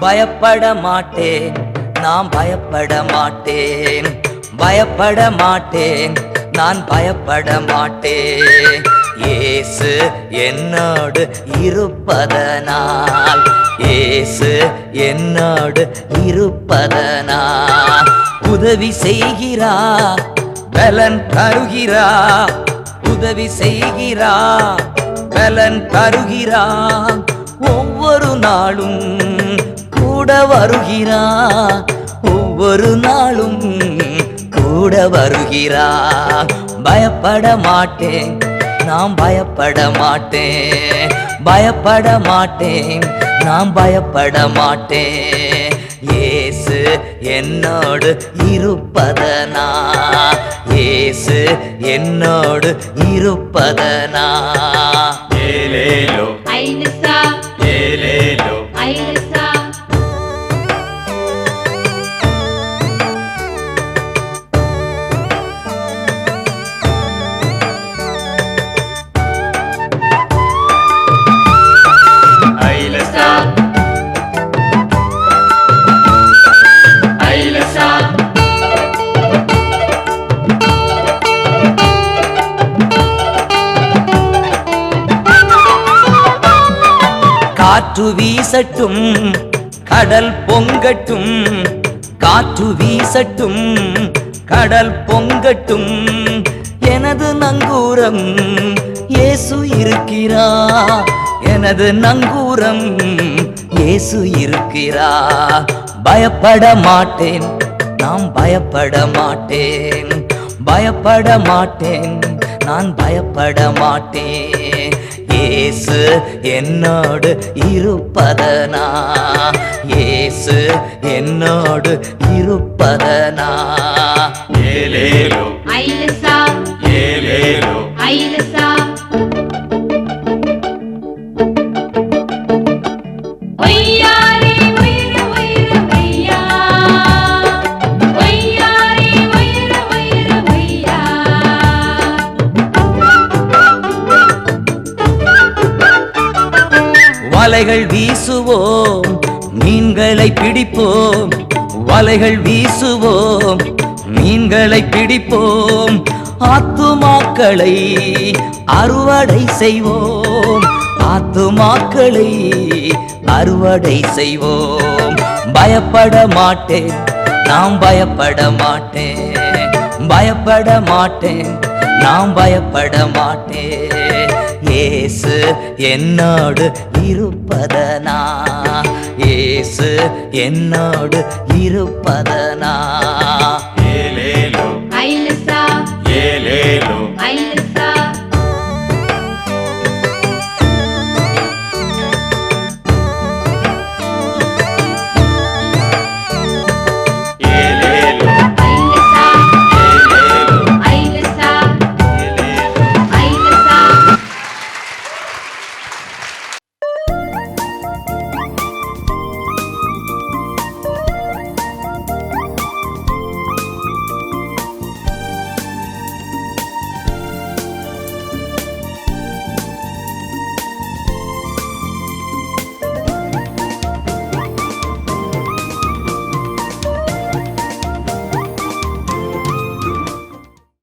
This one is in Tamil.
பயப்பட மாட்டேன் நான் பயப்பட மாட்டேன். பயப்பட மாட்டேன் நான் பயப்பட மாட்டேன். இயேசு என்னோடு இருப்பதனால் இயேசு என்னோடு இருப்பதனால். உதவி செய்கிறா பலன் தருகிறா உதவி செய்கிறா பலன் தருகிறா. ஒவ்வொரு நாளும் கூட வருகிறா ஒவ்வொரு நாளும் கூட வருகிறா. பயப்பட மாட்டேன் நான் பயப்பட மாட்டேன். பயப்பட மாட்டேன். நான் பயப்பட மாட்டேன். இயேசு என்னோடு இருப்பதனா? இயேசு என்னோடு இருப்பதனா? ஏலேலோ ஐலசா காற்று வீசட்டும் கடல் பொங்கட்டும் காற்று வீசட்டும் கடல் பொங்கட்டும். எனது நங்கூரம் இயேசு இருக்கிறா எனது நங்கூரம் இயேசு இருக்கிறா பயப்பட மாட்டேன் நாம் பயப்பட மாட்டேன். பயப்பட மாட்டேன் நான் பயப்பட மாட்டேன். இயேசு என்னோடு இருப்பதனா? இயேசு என்னோடு இருப்பதனா? ஏலேலோ. ஐலசா வலைகள் வீசுவோம் மீன்களை பிடிப்போம் வலைகள் வீசுவோம் மீன்களை பிடிப்போம் ஆத்துமாக்களை அறுவடை செய்வோம் ஆத்துமாக்களை அறுவடை செய்வோம். பயப்பட மாட்டேன் நாம் பயப்பட மாட்டேன். பயப்பட மாட்டேன் நாம் பயப்பட மாட்டேன். இயேசு என்னோடு இருப்பதனா? இயேசு என்னோடு இருப்பதனா?